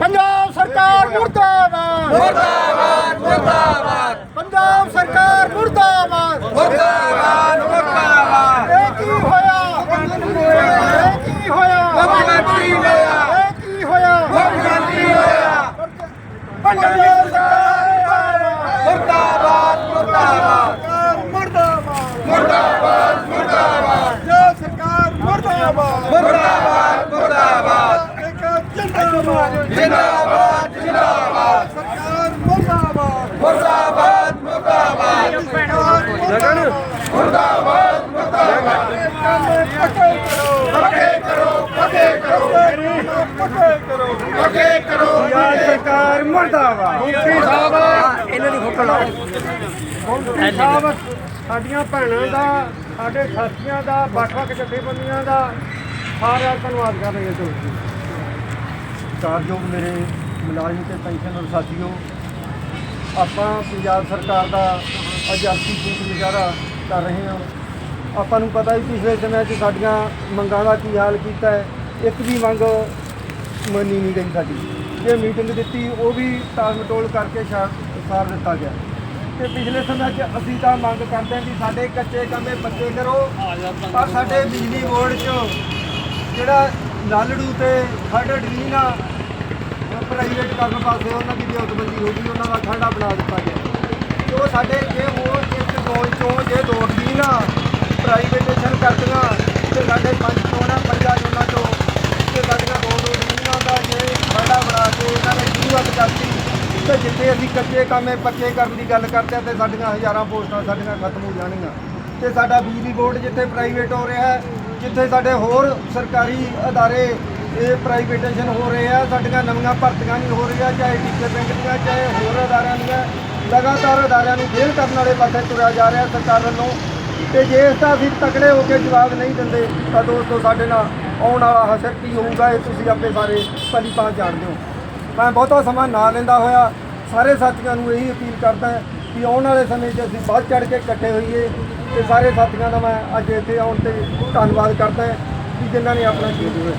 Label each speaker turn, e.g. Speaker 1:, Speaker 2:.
Speaker 1: ਪੰਜਾਬ ਸਰਕਾਰ ਮੁਰਦਾਬਾਦ। ਮੁਰਦਾਬਾਦ ਮੁਰਦਾਬਾਦ। ਪੰਜਾਬ ਸਰਕਾਰ ਮੁਰਦਾਬਾਦ। ਮੁਰਦਾਬਾਦ
Speaker 2: ਮੁਰਦਾਬਾਦ।
Speaker 1: ਇਹ ਕੀ ਹੋਇਆ? ਇਹ ਕੀ ਹੋਇਆ? ਮੁੱਖ ਮੰਤਰੀ ਹੋਇਆ ਇਹ ਕੀ ਹੋਇਆ? ਮੁੱਖ ਮੰਤਰੀ ਹੋਇਆ ਪੰਜਾਬ ਸਰਕਾਰ ਜਿੰਦਾਬਾਦ ਜਿੰਦਾਬਾਦ ਜਿੰਦਾਬਾਦ। ਸਰਕਾਰ ਮੁਰਦਾਬਾਦ। ਮੁਰਦਾਬਾਦ ਮੁਰਦਾਬਾਦ। ਲਗਨ ਮੁਰਦਾਬਾਦ।
Speaker 2: ਮੁਰਦਾਬਾਦ ਪੱਕੇ ਕਰੋ। ਪੱਕੇ ਕਰੋ ਪੱਕੇ ਕਰੋ। ਪੱਕੇ ਕਰੋ। ਪੱਕੇ ਕਰੋ। ਯਾਰ ਸਰਕਾਰ ਮੁਰਦਾਬਾਦ। ਮੁਕਤੀ
Speaker 1: ਸਾਹਿਬ। ਇਹਨਾਂ ਦੀ
Speaker 2: ਫੋਟੋ ਲਾਓ।
Speaker 1: ਮੁਕਤੀ ਸਾਹਿਬ ਸਾਡੀਆਂ ਭੈਣਾਂ ਦਾ ਸਾਡੇ ਸਾਥੀਆਂ ਦਾ ਵੱਖ-ਵੱਖ ਜਥੇਬੰਦੀਆਂ ਦਾ ਸਾਰਿਆਂ ਧੰਨਵਾਦ ਕਰ ਰਹੇ ਹਾਂ ਤੁਸੀਂ
Speaker 2: ਸਤਿਕਾਰਯੋਗ ਮੇਰੇ ਮੁਲਾਜ਼ਮ ਤੇ ਪੈਨਸ਼ਨਰ ਸਾਥੀਓ, ਆਪਾਂ ਪੰਜਾਬ ਸਰਕਾਰ ਦਾ ਆਜ਼ਾਦੀ ਫੂਕ ਮੁਜ਼ਾਹਰਾ ਕਰ ਰਹੇ ਹਾਂ। ਆਪਾਂ ਨੂੰ ਪਤਾ ਹੀ ਪਿਛਲੇ ਸਮੇਂ 'ਚ ਸਾਡੀਆਂ ਮੰਗਾਂ ਦਾ ਕੀ ਹਾਲ ਕੀਤਾ ਹੈ, ਇੱਕ ਵੀ ਮੰਗ ਮੰਨੀ ਨਹੀਂ ਗਈ ਸਾਡੀ। ਜੇ ਮੀਟਿੰਗ ਦਿੱਤੀ, ਉਹ ਵੀ ਟਾਲ ਮਟੋਲ ਕਰਕੇ ਸਾਰ ਦਿੱਤਾ ਗਿਆ। ਤੇ ਪਿਛਲੇ ਸਮੇਂ 'ਚ ਅਸੀਂ ਤਾਂ ਮੰਗ ਕਰਦੇ ਹਾਂ ਕਿ ਸਾਡੇ ਕੱਚੇ ਕੰਮੇ ਪੱਕੇ ਕਰੋ, ਪਰ ਸਾਡੇ ਬਿਜਲੀ ਬੋਰਡ 'ਚ ਜਿਹੜਾ ਲਾਲੜੂ ਤੇ ਖਰੜ ਡਰੀਨ ਆ ਪ੍ਰਾਈਵੇਟ ਕਰਨ ਪਾਸੇ ਉਹਨਾਂ ਦੀ ਵਿਉਂਤਬੰਦੀ ਹੋ ਗਈ, ਉਹਨਾਂ ਦਾ ਖਰੜਾ ਬਣਾ ਦਿੱਤਾ ਗਿਆ। ਤੇ ਉਹ ਸਾਡੇ ਜੇ ਹੋਰ ਇੱਕ ਦੋ ਚੋਂ ਜੇ ਦੋ ਡਰੀਨ ਪ੍ਰਾਈਵੇਟੇਸ਼ਨ ਕਰਦੀਆਂ, ਤੇ ਸਾਡੇ ਪੰਜ ਚੋਣਾਂ ਪੰਜਾਂ ਚੋਣਾਂ ਚੋਂ ਤੇ ਸਾਡੀਆਂ ਦੋ ਦੋ ਡਰੀਨਾਂ ਦਾ ਜੇ ਖਰੜਾ ਬਣਾ ਕੇ ਇਹਨਾਂ ਨੇ ਸ਼ੁਰੂਆਤ ਕਰਤੀ, ਤੇ ਜਿੱਥੇ ਅਸੀਂ ਕੱਚੇ ਕਾਮੇ ਪੱਕੇ ਕਰਨ ਦੀ ਗੱਲ ਕਰਦੇ ਆ, ਤੇ ਸਾਡੀਆਂ ਹਜ਼ਾਰਾਂ ਪੋਸਟਾਂ ਸਾਡੀਆਂ ਖਤਮ ਹੋ ਜਾਣਗੀਆਂ ਤੇ ਸਾਡਾ ਬਿਜਲੀ ਬੋਰਡ ਜਿੱਥੇ ਪ੍ਰਾਈਵੇਟ ਹੋ ਰਿਹਾ ਹੈ, ਜਿੱਥੇ ਸਾਡੇ ਹੋਰ ਸਰਕਾਰੀ ਅਦਾਰੇ ਇਹ ਪ੍ਰਾਈਵੇਟੇਸ਼ਨ ਹੋ ਰਹੇ ਆ, ਸਾਡੀਆਂ ਨਵੀਆਂ ਭਰਤੀਆਂ ਨਹੀਂ ਹੋ ਰਹੀਆਂ, ਚਾਹੇ ਟੀਚਰ ਬੈਂਕ ਦੀਆਂ, ਚਾਹੇ ਹੋਰ ਅਦਾਰਿਆਂ ਦੀਆਂ। ਲਗਾਤਾਰ ਅਦਾਰਿਆਂ ਨੂੰ ਫੇਲ ਕਰਨ ਵਾਲੇ ਪਾਸੇ ਤੁਰਿਆ ਜਾ ਰਿਹਾ ਸਰਕਾਰ ਵੱਲੋਂ। ਤੇ ਜੇ ਇਸ ਦਾ ਅਸੀਂ ਤਕੜੇ ਹੋ ਕੇ ਜਵਾਬ ਨਹੀਂ ਦਿੰਦੇ, ਤਾਂ ਦੋਸਤੋ ਸਾਡੇ ਨਾਲ ਆਉਣ ਵਾਲਾ ਹਸ਼ਰ ਕੀ ਹੋਊਗਾ, ਇਹ ਤੁਸੀਂ ਆਪੇ ਸਾਰੇ ਭਲੀ ਭਾਂਤ ਜਾਣਦੇ ਹੋ। ਮੈਂ ਬਹੁਤਾ ਸਮਾਂ ਨਾ ਲੈਂਦਾ ਹੋਇਆ, ਸਾਰੇ ਸਾਥੀਆਂ ਨੂੰ ਇਹੀ ਅਪੀਲ ਕਰਦਾ ਕਿ ਆਉਣ ਵਾਲੇ ਸਮੇਂ 'ਚ ਅਸੀਂ ਵੱਧ ਚੜ ਕੇ ਇਕੱਠੇ ਹੋਈਏ। ਤੇ ਸਾਰੇ ਸਾਥੀਆਂ ਦਾ ਮੈਂ ਅੱਜ ਇੱਥੇ ਆਉਣ ਤੇ ਧੰਨਵਾਦ ਕਰਦਾ ਜਿਨ੍ਹਾਂ ਨੇ ਆਪਣਾ ਸ਼ਹੀਦ ਹੋਇਆ